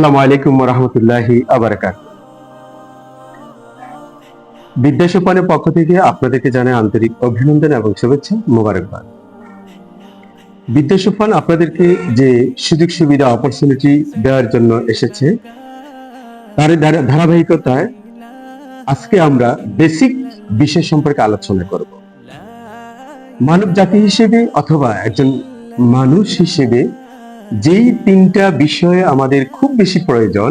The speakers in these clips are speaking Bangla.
আসসালামু আলাইকুম রহমতুল্লাহি আবরাকাত বিদ্যাসোপানের পক্ষ থেকে আপনাদেরকে জানাই আন্তরিক অভিনন্দন এবং শুভেচ্ছা মোবারকবাদ। বিদ্যাসোপান আপনাদেরকে যে সুযোগ সুবিধা অপরচুনিটি দেওয়ার জন্য এসেছে তার ধারাবাহিকতায় আজকে আমরা বেসিক বিষয় সম্পর্কে আলোচনা করব। মানব জাতি হিসেবে অথবা একজন মানুষ হিসেবে যেই তিনটা বিষয়ে আমাদের খুব বেশি প্রয়োজন,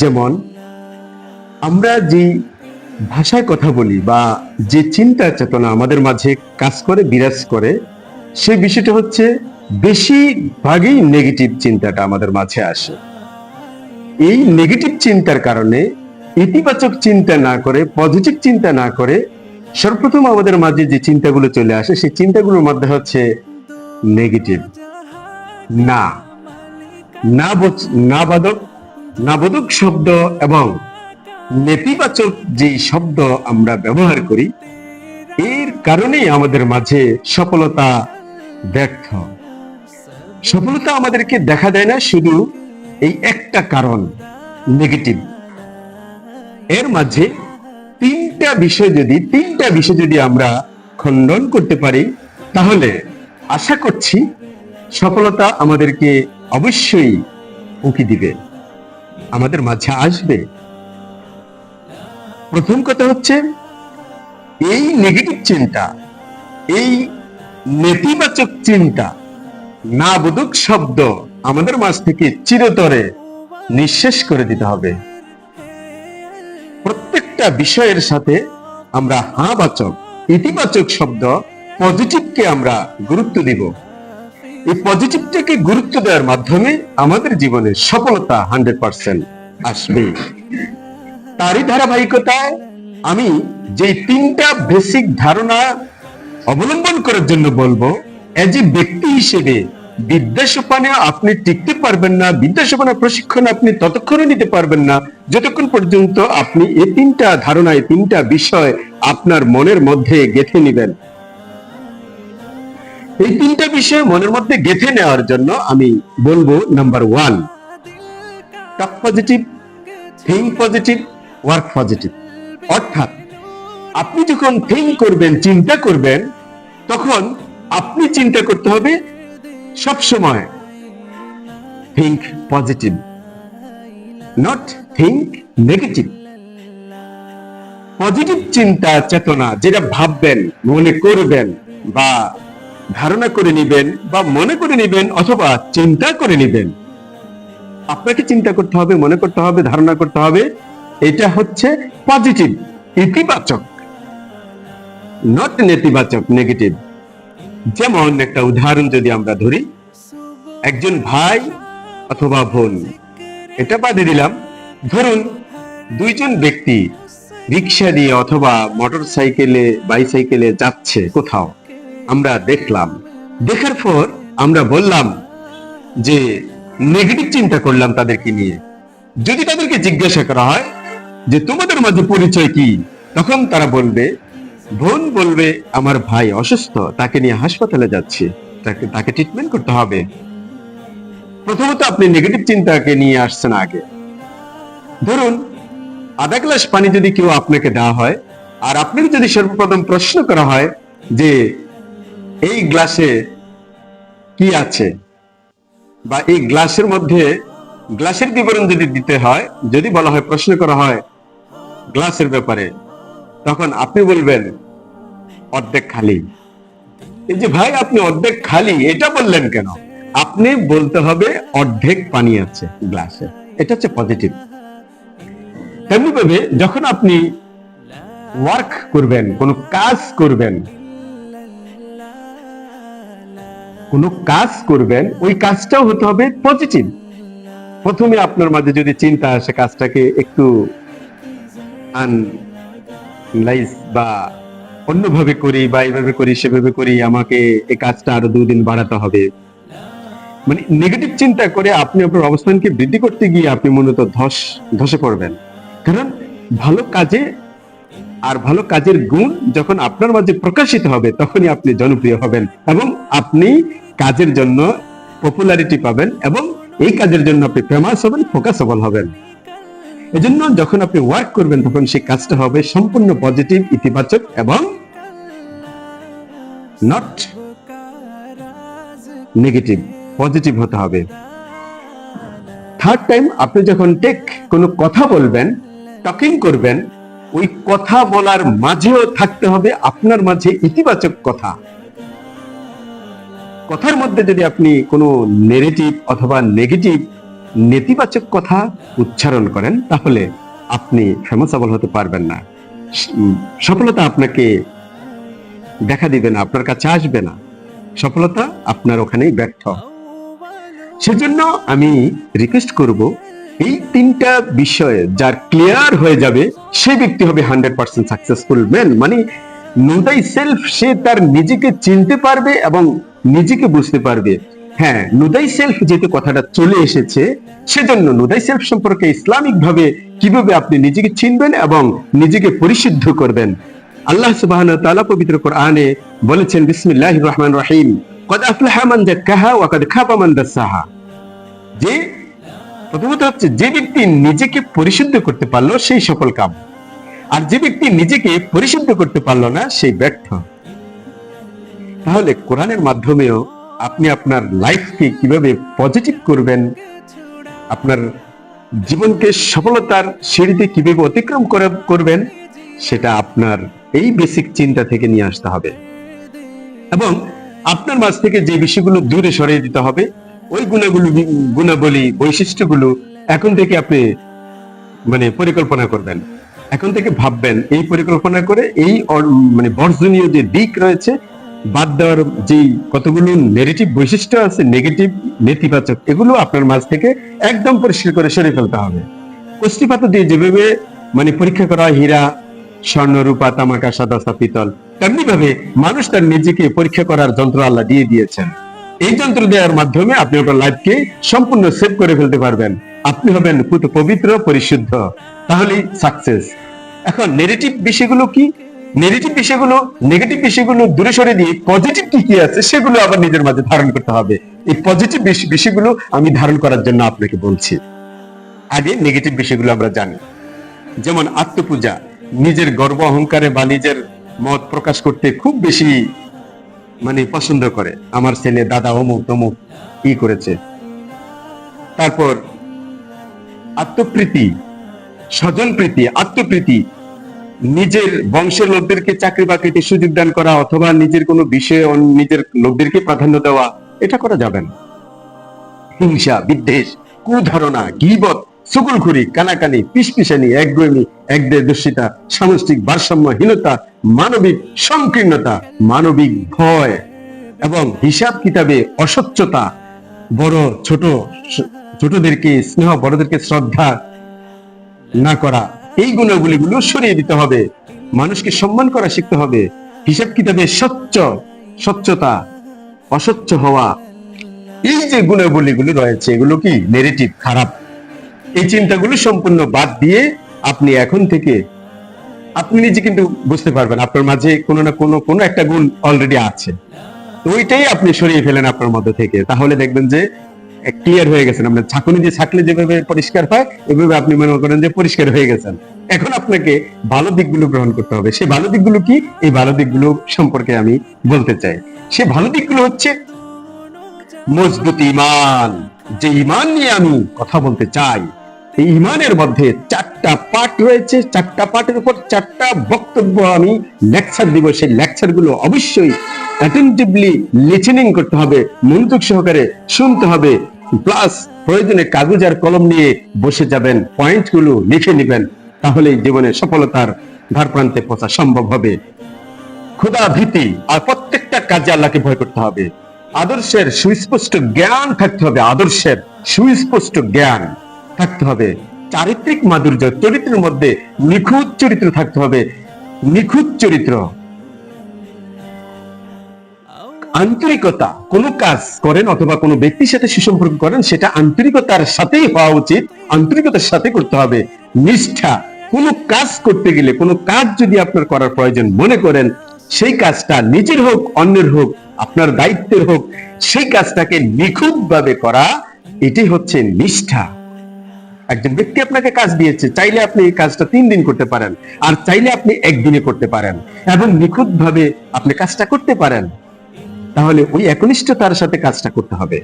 যেমন আমরা যে ভাষায় কথা বলি বা যে চিন্তা চেতনা আমাদের মাঝে কাজ করে, বিরাজ করে, সেই বিষয়টা হচ্ছে বেশিরভাগই নেগেটিভ চিন্তাটা আমাদের মাঝে আসে। এই নেগেটিভ চিন্তার কারণে ইতিবাচক চিন্তা না করে পজিটিভ চিন্তা না করে সর্বপ্রথম আমাদের মাঝে যে চিন্তাগুলো চলে আসে, সেই চিন্তাগুলোর মধ্যে হচ্ছে নেগেটিভ না। না বাদক শব্দ এবং নেতিবাচক যে শব্দ আমরা ব্যবহার করি, এর কারণেই আমাদের মাঝে সফলতা ব্যর্থ। সফলতা আমাদেরকে দেখা দেয় না, শুধু এই একটা কারণ, নেগেটিভ। এর মাঝে তিনটা বিষয় যদি তিনটা বিষয় যদি আমরা খণ্ডন করতে পারি, তাহলে আশা করছি সফলতা আমাদেরকে অবশ্যই উকি দিবে। আমাদের মাঝে আসবে। প্রথম কথা হচ্ছে, এই নেগেটিভ চিন্তা, এই নেতিবাচক চিন্তা না বোধক শব্দ আমাদের মাঝ থেকে চিরতরে নিঃশেষ করে দিতে হবে। প্রত্যেকটা বিষয়ের সাথে আমরা হা বাচক, ইতিবাচক শব্দ পজিটিভকে আমরা গুরুত্ব দিব। এই পজিটিভটাকে গুরুত্ব দেওয়ার মাধ্যমে আমাদের জীবনে সফলতা হান্ড্রেড পার্সেন্ট আসবে। তারই ধারাবাহিকতায় আমি যে তিনটা বেসিক ধারণা অবলম্বন করার জন্য বলব এজ এ ব্যক্তি হিসেবে বিদ্যাসোপানে আপনি টিকতে পারবেন না বিদ্যাসোপানের প্রশিক্ষণ আপনি ততক্ষণে নিতে পারবেন না, যতক্ষণ পর্যন্ত আপনি এই তিনটা ধারণা এই তিনটা বিষয় আপনার মনের মধ্যে গেঁথে নেবেন। এই তিনটা বিষয় মনের মধ্যে গেঁথে নেওয়ার জন্য আমি বলব number one talk positive think positive work positive অর্থাৎ আপনি যখন থিঙ্ক করবেন, চিন্তা করবেন, তখন আপনি চিন্তা করতে হবে সব সময় think positive not think negative positive চিন্তা, চেতনা, যেটা ভাববেন, মনে করবেন বা ধারণা করে নিবেন বা মনে করে নিবেন অথবা চিন্তা করে নিবেন। আপনাকে চিন্তা করতে হবে, মনে করতে হবে, ধারণা করতে হবে। এটা হচ্ছে পজিটিভ ইতিবাচক নট নেতিবাচক নেগেটিভ যেমন একটা উদাহরণ যদি আমরা ধরি, একজন ভাই অথবা বোন, এটা বাদে দিলাম, ধরুন দুইজন ব্যক্তি রিক্সা দিয়ে অথবা মোটর সাইকেলে বাইসাইকেলে যাচ্ছে কোথাও। আমরা দেখলাম। দেখার পর আমরা বললাম যে নেগেটিভ চিন্তা করলাম তাদেরকে নিয়ে। যদি তাদেরকে জিজ্ঞাসা করা হয় যে, তোমাদের মাঝে পরিচয় কি? তখন তারা বলবে, বোন বলবে, আমার ভাই অসুস্থ, তাকে নিয়ে হাসপাতালে যাচ্ছে। তাকে তাকে ট্রিটমেন্ট করতে হবে। প্রথমত আপনি নেগেটিভ চিন্তাকে নিয়ে আসছেন আগে। ধরুন, আধা গ্লাস পানি যদি কেউ আপনাকে দেওয়া হয়, আর আপনাকে যদি সর্বপ্রথম প্রশ্ন করা হয় যে এই গ্লাসে কি আছে? বা এই গ্লাসের মধ্যে, গ্লাসের বিবরণ যদি দিতে হয়, যদি বলা হয়, প্রশ্ন করা হয় গ্লাসের ব্যাপারে, তখন আপনি বলবেন, অর্ধেক খালি। এই যে ভাই, আপনি অর্ধেক খালি, এটা বললেন কেন? আপনি বলতে হবে, অর্ধেক পানি আছে গ্লাসে। এটা হচ্ছে পজিটিভ তেমনি ভাবে যখন আপনি ওয়ার্ক করবেন, কোন কাজ করবেন কোন কাজ করবেন, ওই কাজটাও হতে হবে পজিটিভ প্রথমে আপনার মাঝে যদি চিন্তা আসে কাজটাকে একটু বা অন্যভাবে করি বা এইভাবে করি, সেভাবে করি, আমাকে এই কাজটা আরও দুদিন বাড়াতে হবে। মানে নেগেটিভ চিন্তা করে আপনি আপনার অবস্থানকে বৃদ্ধি করতে গিয়ে আপনি মূলত ধস, ধসে পড়বেন। কারণ ভালো কাজে আর ভালো কাজের গুণ যখন আপনার মাঝে প্রকাশিত হবে, তখনই আপনি জনপ্রিয় হবেন এবং আপনি কাজের জন্য পপুলারিটি পাবেন এবং এই কাজের জন্য আপনি ফেমাস হবেন ফোকাসেবল হবেন। এজন্য যখন আপনি ওয়ার্ক করবেন, তখন সেই কাজটা হবে সম্পূর্ণ পজিটিভ ইতিবাচক এবং নট নেগেটিভ পজিটিভ হতে হবে। থার্ড টাইম আপনি যখন টেক কোনো কথা বলবেন টকিং করবেন ওই কথা বলার মাঝেও থাকতে হবে, আপনার মাঝে ইতিবাচক কথা। কথার মধ্যে যদি আপনি কোনো নেগেটিভ অথবা নেগেটিভ নেতিবাচক কথা উচ্চারণ করেন, তাহলে আপনি ফেমাসেবল হতে পারবেন না। সফলতা আপনাকে দেখা দিবে না, আপনার কাছে আসবে না। সফলতা আপনার ওখানেই ব্যর্থ। সেজন্য আমি রিকোয়েস্ট করব এই তিনটা বিষয়ে যার ক্লিয়ার হয়ে যাবে সে ব্যক্তি হবে হান্ড্রেড পার্সেন্ট সাকসেসফুল ম্যান মানে নোদাই সেলফ সে তার নিজেকে চিনতে পারবে এবং নিজেকে বুঝতে পারবে। হ্যাঁ নুদাই সেলফ যেহেতু কথাটা চলে এসেছে, সেজন্য নুদাই সেলফ সম্পর্কে ইসলামিক ভাবে কীভাবে আপনি নিজেকে চিনবেন এবং নিজেকে পরিশুদ্ধ করবেন। আল্লাহ সুবহানাহু ওয়া তাআলা পবিত্র কোরআনে বলেছেন, বিসমিল্লাহির রহমানির রহিম। কদ আফলাহা মান যাক্কাহা ওয়া কদ খাবা মান দাসসাহা যে প্রথমত হচ্ছে, যে ব্যক্তি নিজেকে পরিশুদ্ধ করতে পারল, সেই সফল কাম। আর যে ব্যক্তি নিজেকে পরিশুদ্ধ করতে পারল না সেই ব্যর্থ। তাহলে কোরআনের মাধ্যমেও আপনি আপনার লাইফকে কীভাবে পজিটিভ করবেন, আপনার জীবনকে সফলতার সিঁড়িতে কীভাবে অতিক্রম করে, করবেন, সেটা আপনার এই বেসিক চিন্তা থেকে নিয়ে আসতে হবে। এবং আপনার মাঝ থেকে যে বিষয়গুলো দূরে সরিয়ে দিতে হবে ওই গুণাগুলো গুণাবলী বৈশিষ্ট্যগুলো এখন থেকে আপনি মানে পরিকল্পনা করবেন। এখন থেকে ভাববেন, এই পরিকল্পনা করে এই মানে বর্জনীয় যে দিক রয়েছে, বাদ দেওয়ার যে কতগুলো নেগেটিভ বৈশিষ্ট্য আছে নেগেটিভ নেতিবাচক, এগুলো আপনার মাঝ থেকে একদম পরিষ্কার করে সরে ফেলতে হবে। কষ্টিপাত দিয়ে যেভাবে মানে পরীক্ষা করা হীরা, স্বর্ণ, রূপা, তামাকা, সাদা পিতল তেমনি ভাবে মানুষ তার নিজেকে পরীক্ষা করার যন্ত্র আল্লাহ দিয়ে দিয়েছেন। এই যন্ত্র দেওয়ার মাধ্যমে আপনি আপনার লাইফকে সম্পূর্ণ সেভ করে ফেলতে পারবেন। আপনি হবেন পুত পবিত্র, পরিশুদ্ধ। তাহলেই সাকসেস এখন নেগেটিভ বিষয়গুলো কি? নেগেটিভ বিষয়গুলো নেগেটিভ বিষয়গুলো দূরে সরে দিয়ে পজিটিভ কি কি আছে, সেগুলো আবার নিজের মাঝে ধারণ করতে হবে। এই পজিটিভ বিষয়গুলো আমি ধারণ করার জন্য আপনাকে বলছি। আগে নেগেটিভ বিষয়গুলো আমরা জানি। যেমন আত্মপূজা। নিজের গর্ব অহংকারে বা নিজের মত প্রকাশ করতে খুব বেশি মানে পছন্দ করে। আমার ছেলে দাদা অমুক তমুক কি করেছে। তারপর আত্মপ্রীতি স্বজন প্রীতি আত্মপ্রীতি, নিজের বংশের লোকদেরকে চাকরি বাকরিতে সুযোগ দান করা অথবা নিজের কোনো বিষয়ে নিজের লোকদেরকে প্রাধান্য দেওয়া, এটা করা যাবে না। হিংসা, বিদ্বেষ, কুধারণা, গিবত সুকুলখুরি কানাকানি, পিসপিসানি একগুয়েমি একদেদর্শিতা সামষ্টিক ভারসাম্যহীনতা, মানবিক সংকীর্ণতা, মানবিক ভয় এবং হিসাব কিতাবে অস্বচ্ছতা বড়, ছোট, ছোটদেরকে স্নেহ, বড়দেরকে শ্রদ্ধা না করা। এই গুণাবলীগুলো সরিয়ে দিতে হবে। মানুষকে সম্মান করা শিখতে হবে। হিসাব কিতাবে স্বচ্ছ, স্বচ্ছতা, অস্বচ্ছ হওয়া। এই যে গুণাবলীগুলো রয়েছে, এগুলো কি? নেগেটিভ খারাপ। এই চিন্তাগুলো সম্পূর্ণ বাদ দিয়ে আপনি এখন থেকে আপনি নিজে কিন্তু বুঝতে পারবেন আপনার মাঝে কোনো না কোনো কোনো একটা গুণ অলরেডি আছে। তো ওইটাই আপনি সরিয়ে ফেলেন আপনার মধ্যে থেকে। তাহলে দেখবেন যে ক্লিয়ার হয়ে গেছেন। আপনার ছাকুনি দিয়ে ছাকলে যেভাবে পরিষ্কার হয়, এভাবে আপনি মনে করেন যে পরিষ্কার হয়ে গেছেন। এখন আপনাকে ভালো দিকগুলো গ্রহণ করতে হবে। সেই ভালো দিকগুলো কি? এই ভালো দিকগুলো সম্পর্কে আমি বলতে চাই। সে ভালো দিকগুলো হচ্ছে মজবুত ইমান। যে ইমান নিয়ে আমি কথা বলতে চাই ইমানের মধ্যে চারটা পার্ট রয়েছে, চারটা পার্টের উপর চারটা বক্তব্য আমি লেকচার দিব। সেই লেকচারগুলো অবশ্যই অ্যাটেন্টিভলি লিসেনিং করতে হবে, মনোযোগ সহকারে শুনতে হবে। প্লাস প্রয়োজনে কাগজ আর কলম নিয়ে বসে যাবেন পয়েন্টগুলো লিখে নেবেন। তাহলে জীবনে সফলতার ধার প্রান্তে পৌঁছা সম্ভব হবে। ক্ষুদা ভীতি আর প্রত্যেকটা কাজে আল্লাহকে ভয় করতে হবে। আদর্শের সুস্পষ্ট জ্ঞান থাকতে হবে, আদর্শের সুস্পষ্ট জ্ঞান। থাকতে হবে। চারিত্রিক মাধুর্য, চরিত্রের মধ্যে নিখুঁত চরিত্র থাকতে হবে। নিখুঁত চরিত্র। আন্তরিকতা, কোনো কাজ করেন অথবা কোনো ব্যক্তির সাথে সুসম্পর্ক করেন, সেটা আন্তরিকতার সাথেই হওয়া উচিত। আন্তরিকতার সাথে করতে হবে। নিষ্ঠা, কোনো কাজ করতে গেলে, কোনো কাজ যদি আপনার করার প্রয়োজন মনে করেন, সেই কাজটা নিজের হোক, অন্যের হোক, আপনার দায়িত্বের হোক, সেই কাজটাকে নিখুঁত ভাবে করা, এটাই হচ্ছে নিষ্ঠা। একজন ব্যক্তি আপনাকে কাজ দিয়েছে, চাইলে আপনি এই কাজটা তিন দিন করতে পারেন, আর চাইলে আপনি একদিনে করতে পারেন, এবং নিখুঁত ভাবে আপনি কাজটা করতে পারেন, তাহলে ওই একনিষ্ঠতার সাথে কাজটা করতে হবে।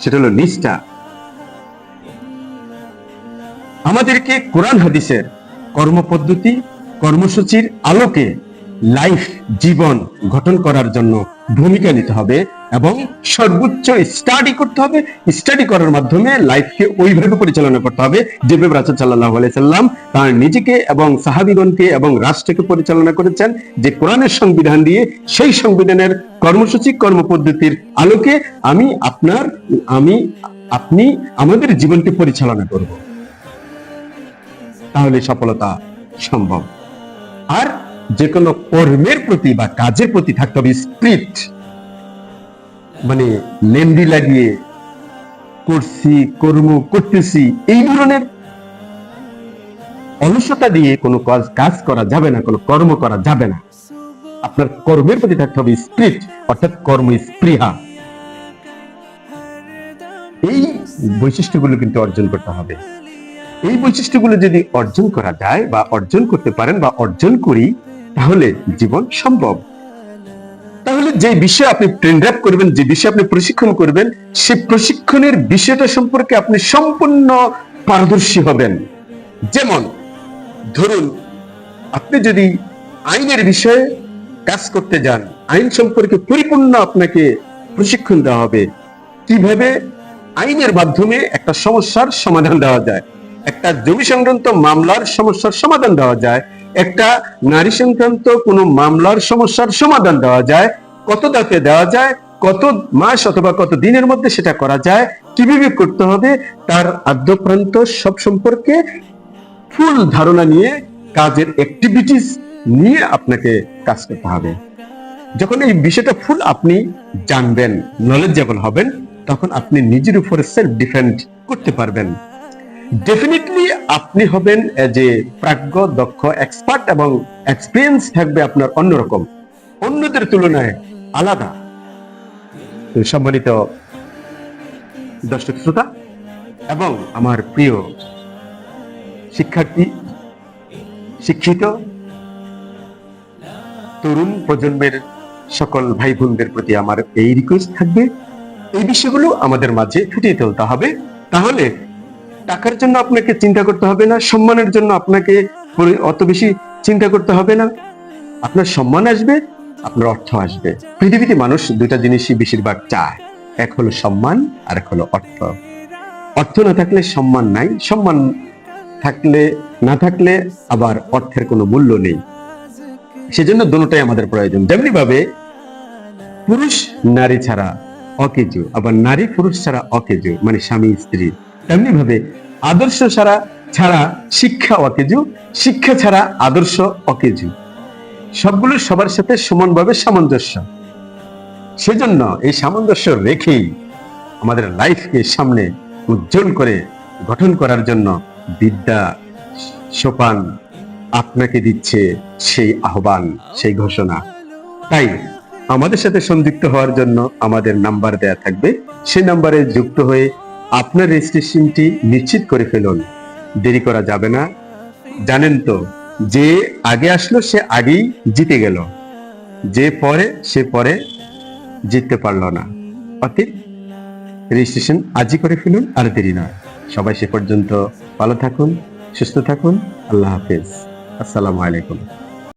সেটা হলো নিষ্ঠা। আমাদেরকে কোরআন হাদিসের কর্মপদ্ধতি, কর্মসূচির আলোকে লাইফ, জীবন গঠন করার জন্য ভূমিকা নিতে হবে এবং সর্বোচ্চ স্টাডি করতে হবে। স্টাডি করার মাধ্যমে লাইফকে ওইভাবে পরিচালনা করতে হবে যেভাবে রাসূল সাল্লাল্লাহু আলাইহি সাল্লাম তার নিজেকে এবং সাহাবীগণকে এবং রাষ্ট্রকে পরিচালনা করেছেন, যে কোরআনের সংবিধান দিয়ে সেই সংবিধানের কর্মসূচি, কর্মপদ্ধতির আলোকে আমি আপনার, আমি, আপনি আমাদের জীবনকে পরিচালনা করব। তাহলে সফলতা সম্ভব। আর যে কোনো কর্মের প্রতি বা কাজের প্রতি থাকতে হবে স্প্রিট মানে লেন্দি লাগিয়ে করছি, কর্ম করতেছি, এই ধরনের অলসতা দিয়ে কোনো কাজ কাজ করা যাবে না, কোনো কর্ম করা যাবে না। আপনার কর্মের প্রতি থাকতে হবে স্প্রিট অর্থাৎ কর্ম স্পৃহা। এই বৈশিষ্ট্যগুলো কিন্তু অর্জন করতে হবে। এই বৈশিষ্ট্যগুলো যদি অর্জন করা যায় বা অর্জন করতে পারেন বা অর্জন করি তাহলে জীবন সম্ভব। তাহলে যে বিষয়ে আপনি ট্রেন্ড আপ করবেন, যে বিষয়ে আপনি প্রশিক্ষণ করবেন, সে প্রশিক্ষণের বিষয়টা সম্পর্কে আপনি সম্পূর্ণ পারদর্শী হবেন। যেমন, ধরুন, আপনি যদি আইনের বিষয়ে কাজ করতে যান, আইন সম্পর্কে পরিপূর্ণ আপনাকে প্রশিক্ষণ দেওয়া হবে। কীভাবে? আইনের মাধ্যমে একটা সমস্যার সমাধান দেওয়া যায়। একটা জমি সংক্রান্ত মামলার সমস্যার সমাধান দেওয়া যায়। একটা নারী সংক্রান্ত কোনো মামলার সমস্যার সমাধান দেওয়া যায়, কত দাঁতে দেওয়া যায়, কত মাস অথবা কত দিনের মধ্যে সেটা করা যায়, কীভাবে করতে হবে, তার আদ্যপ্রান্ত সব সম্পর্কে ফুল ধারণা নিয়ে, কাজের অ্যাক্টিভিটিস নিয়ে আপনাকে কাজ করতে হবে। যখন এই বিষয়টা ফুল আপনি জানবেন নলেজেবল হবেন, তখন আপনি নিজের উপরে সেলফ ডিফেন্ড করতে পারবেন। আপনি হবেন যে প্রাজ্ঞ, দক্ষ এক্সপার্ট এবং এক্সপিরিয়েন্স থাকবে আপনার অন্যরকম। অন্যদের তুলনায় আলাদা। সম্মানিত দর্শক শ্রোতা এবং আমার প্রিয় শিক্ষার্থী, শিক্ষিত তরুণ প্রজন্মের সকল ভাই বোনদের প্রতি আমার এই রিকোয়েস্ট থাকবে। এই বিষয়গুলো আমাদের মাঝে ফুটিয়ে তুলতে হবে। তাহলে টাকার জন্য আপনাকে চিন্তা করতে হবে না, সম্মানের জন্য আপনাকে অত বেশি চিন্তা করতে হবে না। আপনার সম্মান আসবে, আপনার অর্থ আসবে। পৃথিবীতে মানুষ দুইটা জিনিসই বেশিরভাগ চায়, এক হলো সম্মান আর এক হলো অর্থ। অর্থ না থাকলে সম্মান নাই, সম্মান থাকলে, না থাকলে আবার অর্থের কোনো মূল্য নেই। সেজন্য দুটোটাই আমাদের প্রয়োজন। যেমনি ভাবে পুরুষ নারী ছাড়া অকেজু, আবার নারী পুরুষ ছাড়া অকেজু মানে স্বামী স্ত্রী। তেমনি ভাবে আদর্শ ছাড়া ছাড়া শিক্ষা অকেজু, শিক্ষা ছাড়া আদর্শ অকেজু। সবগুলো সবার সাথে সমানভাবে সামঞ্জস্য। সেজন্য এই সামঞ্জস্য রেখেই আমাদের লাইফকে সামনে উজ্জ্বল করে গঠন করার জন্য বিদ্যা সোপান আপনাকে দিচ্ছে সেই আহ্বান, সেই ঘোষণা। তাই আমাদের সাথে সংযুক্ত হওয়ার জন্য আমাদের নাম্বার দেয়া থাকবে। সেই নাম্বারে যুক্ত হয়ে আপনার রেজিস্ট্রেশনটি নিশ্চিত করে ফেলুন। দেরি করা যাবে না। জানেন তো, যে আগে আসলো সে আগেই জিতে গেল। যে পরে, সে পরে জিততে পারল না। অতএব রেজিস্ট্রেশন আজই করে ফেলুন, আর দেরি নয়। সবাই সে পর্যন্ত ভালো থাকুন, সুস্থ থাকুন। আল্লাহ হাফেজ। আসসালামু আলাইকুম।